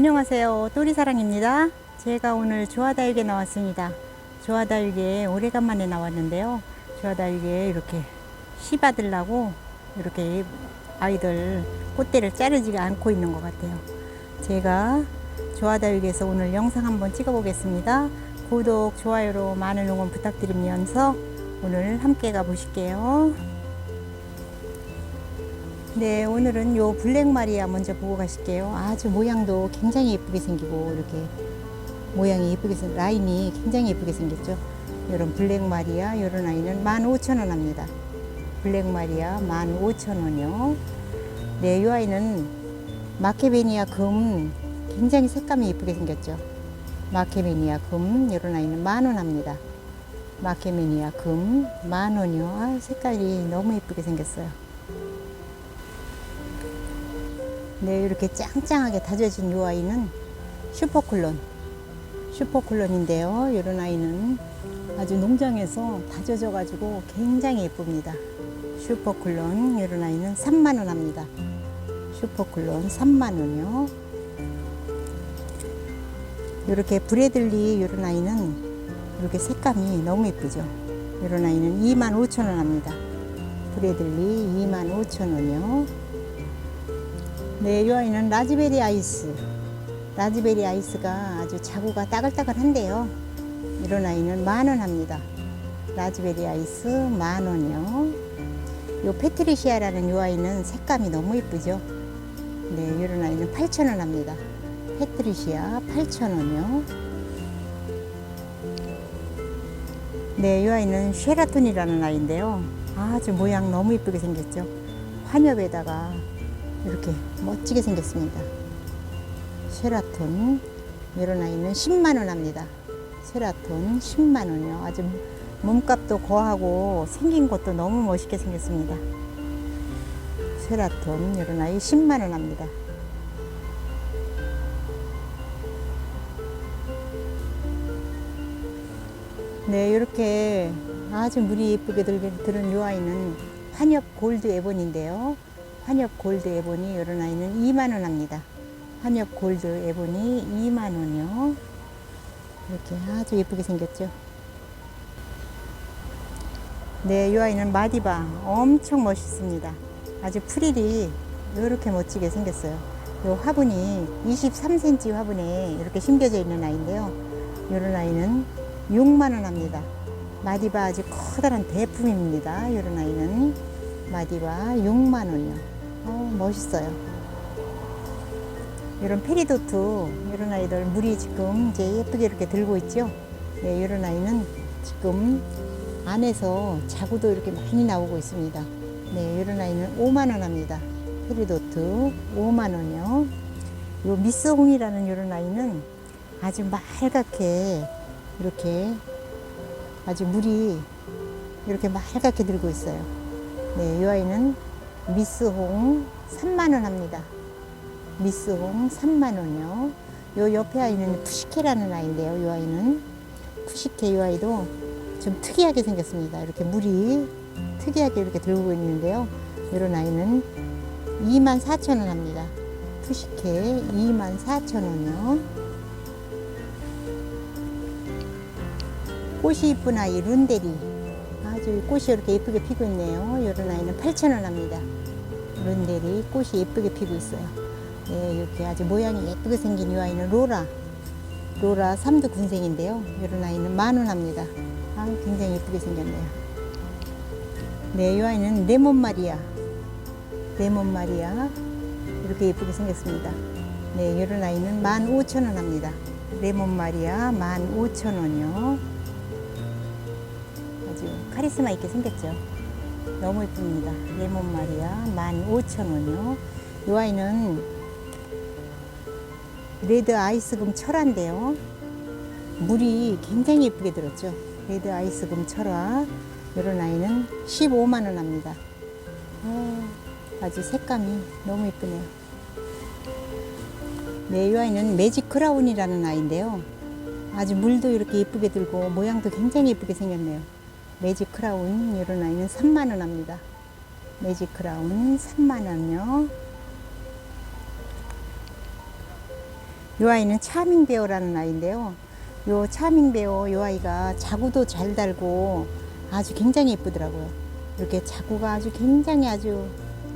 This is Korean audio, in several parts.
안녕하세요. 또리사랑입니다. 제가 오늘 조화다육에 나왔습니다. 조화다육에 오래간만에 나왔는데요. 조화다육에 이렇게 씨 받으려고 이렇게 아이들 꽃대를 자르지 않고 있는 것 같아요. 제가 조화다육에서 오늘 영상 한번 찍어 보겠습니다. 구독, 좋아요로 많은 응원 부탁드리면서 오늘 함께 가 보실게요. 네, 오늘은 요 블랙 마리아 먼저 보고 가실게요. 아주 모양도 굉장히 예쁘게 생기고 이렇게 모양이 예쁘게 생 라인이 굉장히 예쁘게 생겼죠. 이런 블랙 마리아 이런 아이는 15,000원 합니다. 블랙 마리아 15,000원이요. 네, 이 아이는 마케베니아 금 굉장히 색감이 예쁘게 생겼죠. 마케베니아 금 이런 아이는 만원 합니다. 마케베니아 금 만 원이요. 아, 색깔이 너무 예쁘게 생겼어요. 네, 이렇게 짱짱하게 다져진 이 아이는 슈퍼클론. 슈퍼클론인데요. 이런 아이는 아주 농장에서 다져져 가지고 굉장히 예쁩니다. 슈퍼클론 이런 아이는 3만 원 합니다. 슈퍼클론 3만 원이요. 이렇게 브레들리 이런 아이는 이렇게 색감이 너무 예쁘죠. 이런 아이는 2만 5천 원 합니다. 브레들리 2만 5천 원이요. 네, 이 아이는 라즈베리 아이스. 라즈베리 아이스가 아주 자구가 따글따글한데요. 이런 아이는 만 원 합니다. 라즈베리 아이스 만 원이요. 요 페트리시아라는 이 아이는 색감이 너무 예쁘죠. 네, 이런 아이는 8천 원 합니다. 페트리시아 8천 원이요. 네, 이 아이는 쉐라톤이라는 아이인데요. 아주 모양 너무 예쁘게 생겼죠. 환엽에다가 이렇게 멋지게 생겼습니다. 쉐라톤 이런 아이는 10만 원 합니다. 쉐라톤 10만 원이요. 아주 몸값도 고하고 생긴 것도 너무 멋있게 생겼습니다. 쉐라톤 이런 아이 10만 원 합니다. 네, 이렇게 아주 물이 예쁘게 들- 들은 이 아이는 환엽 골드 에본인데요. 환엽 골드 에본이 이런 아이는 2만 원 합니다. 환엽 골드 에본이 2만 원이요. 이렇게 아주 예쁘게 생겼죠. 네, 이 아이는 마디바 엄청 멋있습니다. 아주 프릴이 이렇게 멋지게 생겼어요. 이 화분이 23cm 화분에 이렇게 심겨져 있는 아이인데요. 이런 아이는 6만 원 합니다. 마디바 아주 커다란 대품입니다. 이런 아이는 마디바 6만 원이요. 어, 멋있어요. 이런 페리도트 이런 아이들 물이 지금 이제 예쁘게 이렇게 들고 있죠. 네, 이런 아이는 지금 안에서 자구도 이렇게 많이 나오고 있습니다. 네, 이런 아이는 5만 원 합니다. 페리도트 5만 원이요. 요 미스홍이라는 이런 아이는 아주 말갛게 이렇게 아주 물이 이렇게 말갛게 들고 있어요. 네, 이 아이는 미스홍 3만 원 합니다. 미스홍 3만 원이요. 요 옆에 아이는 푸시케라는 아이인데요. 이 아이는 푸시케 이 아이도 좀 특이하게 생겼습니다. 이렇게 물이 특이하게 이렇게 들고 있는데요. 이런 아이는 2만 4천 원 합니다. 푸시케 2만 4천 원이요. 꽃이 이쁜 아이 룬데리 아주 꽃이 이렇게 예쁘게 피고 있네요. 이런 아이는 8천 원 합니다. 룬데리 꽃이 예쁘게 피고 있어요. 네, 이렇게 아주 모양이 예쁘게 생긴 이 아이는 로라 로라 삼두 군생인데요. 이런 아이는 만원 합니다. 아, 굉장히 예쁘게 생겼네요. 네, 이 아이는 레몬 마리아 레몬 마리아 이렇게 예쁘게 생겼습니다. 네, 이런 아이는 만 오천 원 합니다. 레몬 마리아 만 오천 원이요. 카리스마 있게 생겼죠. 너무 예쁩니다. 레몬 마리아 15,000원이요. 이 아이는 레드 아이스금 철화인데요. 물이 굉장히 예쁘게 들었죠. 레드 아이스금 철화. 이런 아이는 15만 원 합니다. 아, 아주 색감이 너무 예쁘네요. 네, 이 아이는 매직 크라운이라는 아이인데요. 아주 물도 이렇게 예쁘게 들고 모양도 굉장히 예쁘게 생겼네요. 매직 크라운 이런 아이는 3만 원 합니다. 매직 크라운 3만 원요. 이 아이는 차밍 베어라는 아이인데요. 요 차밍 베어 요 아이가 자구도 잘 달고 아주 굉장히 예쁘더라고요. 이렇게 자구가 아주 굉장히 아주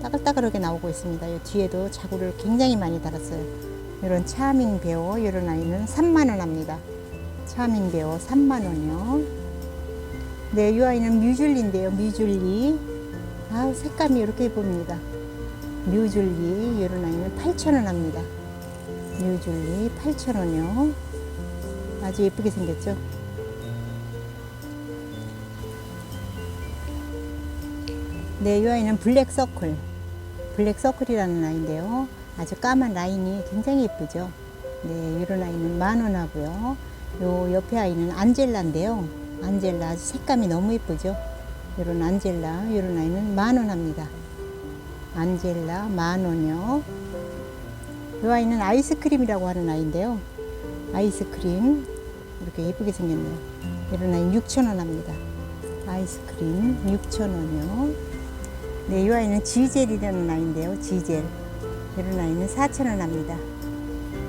따글따글하게 나오고 있습니다. 이 뒤에도 자구를 굉장히 많이 달았어요. 이런 차밍 베어 이런 아이는 3만 원 합니다. 차밍 베어 3만 원이요. 네, 이 아이는 뮤줄리인데요. 뮤줄리. 아, 색감이 이렇게 예쁩니다. 뮤줄리 이런 아이는 8,000원 합니다. 뮤줄리 8,000원이요. 아주 예쁘게 생겼죠? 네, 이 아이는 블랙 서클. 블랙 서클이라는 아이인데요. 아주 까만 라인이 굉장히 예쁘죠? 네, 이런 아이는 만 원 하고요. 요 옆에 아이는 안젤라인데요. 안젤라 아주 색감이 너무 예쁘죠? 이런 안젤라, 이런 아이는 만 원 합니다. 안젤라 만 원이요. 이 아이는 아이스크림이라고 하는 아이인데요. 아이스크림 이렇게 예쁘게 생겼네요. 이런 아이는 6천 원 합니다. 아이스크림 6천 원이요. 네, 이 아이는 지젤이라는 아이인데요. 지젤 이런 아이는 4천 원 합니다.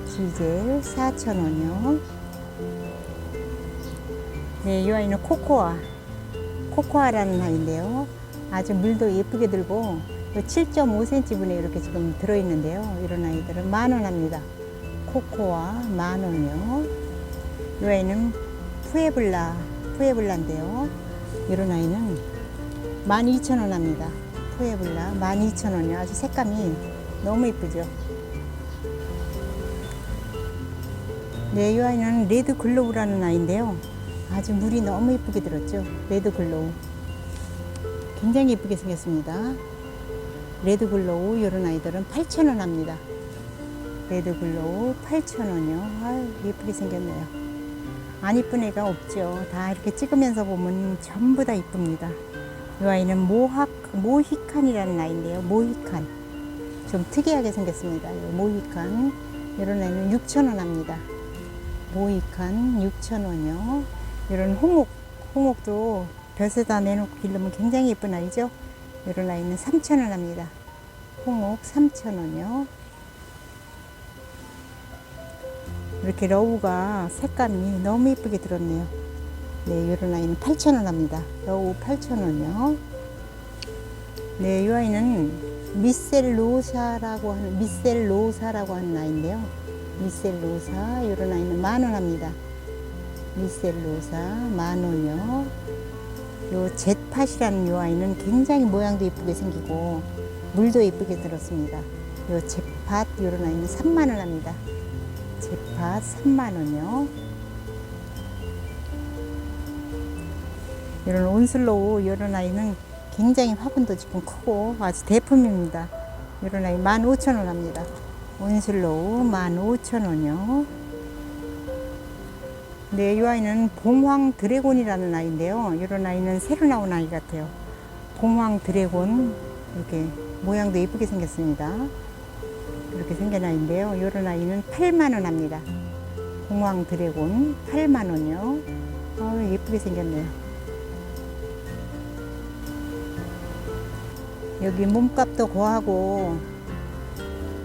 지젤 4천 원이요. 네, 이 아이는 코코아 코코아라는 아이인데요. 아주 물도 예쁘게 들고 7.5cm 분에 이렇게 지금 들어있는데요. 이런 아이들은 만 원 합니다. 코코아 만 원이요. 이 아이는 푸에블라, 푸에블라인데요. 이런 아이는 12,000원 합니다. 푸에블라 12,000원이요. 아주 색감이 너무 예쁘죠. 네, 이 아이는 레드 글로우라는 아이인데요. 아주 물이 너무 예쁘게 들었죠. 레드 글로우. 굉장히 예쁘게 생겼습니다. 레드 글로우 이런 아이들은 8,000원 합니다. 레드 글로우 8,000원이요. 아유, 예쁘게 생겼네요. 안 이쁜 애가 없죠. 다 이렇게 찍으면서 보면 전부 다 이쁩니다. 이 아이는 모학, 모히칸이라는 아이인데요. 모히칸. 좀 특이하게 생겼습니다. 이 모히칸. 이런 아이는 6,000원 합니다. 모히칸 6,000원이요. 이런 홍옥, 홍옥도 벼에다 내놓고 기르면 굉장히 예쁜 아이죠. 이런 아이는 3,000원 합니다. 홍옥 3,000원이요. 이렇게 러우가 색감이 너무 예쁘게 들었네요. 네, 이런 아이는 8,000원 합니다. 러우 8,000원이요. 네, 이 아이는 미셀로사라고 하는, 미셀로사라고 하는 아이인데요. 미셀로사, 이런 아이는 만 원 합니다. 미셀로사, 만 원이요. 요 젯팟이라는 요 아이는 굉장히 모양도 예쁘게 생기고 물도 예쁘게 들었습니다. 요 젯팟 요런 아이는 3만 원 합니다. 젯팟 3만 원이요. 이런 온슬로우 요런 아이는 굉장히 화분도 지금 크고 아주 대품입니다. 이런 아이 15,000원 합니다. 온슬로우 15,000원이요. 네, 이 아이는 봉황 드래곤이라는 아이인데요. 이런 아이는 새로 나온 아이 같아요. 봉황 드래곤 이렇게 모양도 예쁘게 생겼습니다. 이렇게 생긴 아이인데요. 이런 아이는 8만 원 합니다. 봉황 드래곤 8만 원이요. 아, 예쁘게 생겼네요. 여기 몸값도 고하고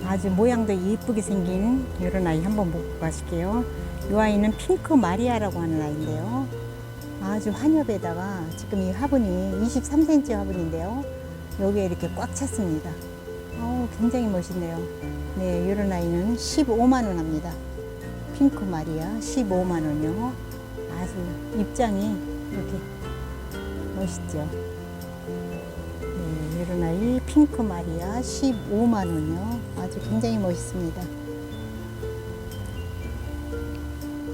아주 모양도 예쁘게 생긴 이런 아이 한번 보고 가실게요. 이 아이는 핑크 마리아라고 하는 아이인데요. 아주 환엽에다가 지금 이 화분이 23cm 화분인데요. 여기에 이렇게 꽉 찼습니다. 어우, 굉장히 멋있네요. 네, 이런 아이는 15만 원 합니다. 핑크 마리아 15만 원이요. 아주 입장이 이렇게 멋있죠. 네, 이런 아이 핑크 마리아 15만 원이요. 아주 굉장히 멋있습니다.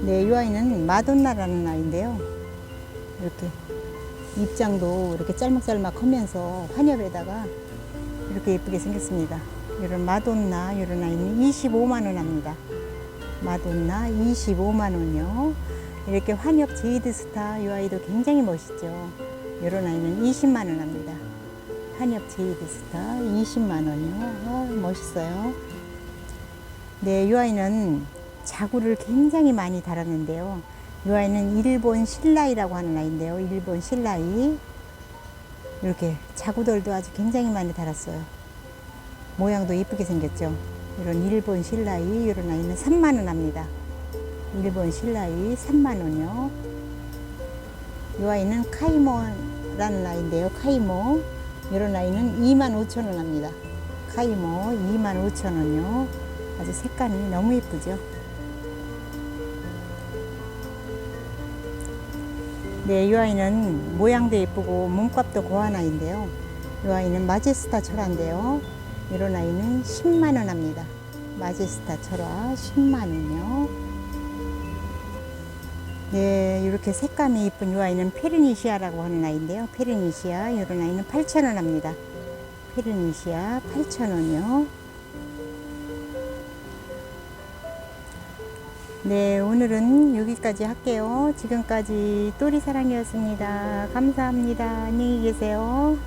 네, 이 아이는 마돈나라는 아이인데요. 이렇게 입장도 이렇게 짤막짤막 하면서 환엽에다가 이렇게 예쁘게 생겼습니다. 이런 마돈나 이런 아이는 25만 원 합니다. 마돈나 25만 원이요. 이렇게 환엽 제이드 스타 이 아이도 굉장히 멋있죠. 이런 아이는 20만 원 합니다. 환엽 제이드 스타 20만 원이요. 아, 멋있어요. 네, 이 아이는 자구를 굉장히 많이 달았는데요. 이 아이는 일본 신라이라고 하는 아이인데요. 일본 신라이. 이렇게 자구들도 아주 굉장히 많이 달았어요. 모양도 예쁘게 생겼죠. 이런 일본 실라이 이런 아이는 3만 원 합니다. 일본 실라이 3만 원이요. 이 아이는 카이모라는 아이인데요. 카이모 이런 아이는 2만 5천 원 합니다. 카이모 2만 5천 원이요. 아주 색감이 너무 예쁘죠. 네, 이 아이는 모양도 예쁘고 몸값도 고한 아이인데요. 이 아이는 마제스타 철화인데요. 이런 아이는 10만 원 합니다. 마제스타 철화 10만 원이요. 네, 이렇게 색감이 예쁜 이 아이는 페르니시아라고 하는 아이인데요. 페르니시아 이런 아이는 8천 원 합니다. 페르니시아 8천 원이요. 네, 오늘은 여기까지 할게요. 지금까지 또리사랑이었습니다. 감사합니다. 안녕히 계세요.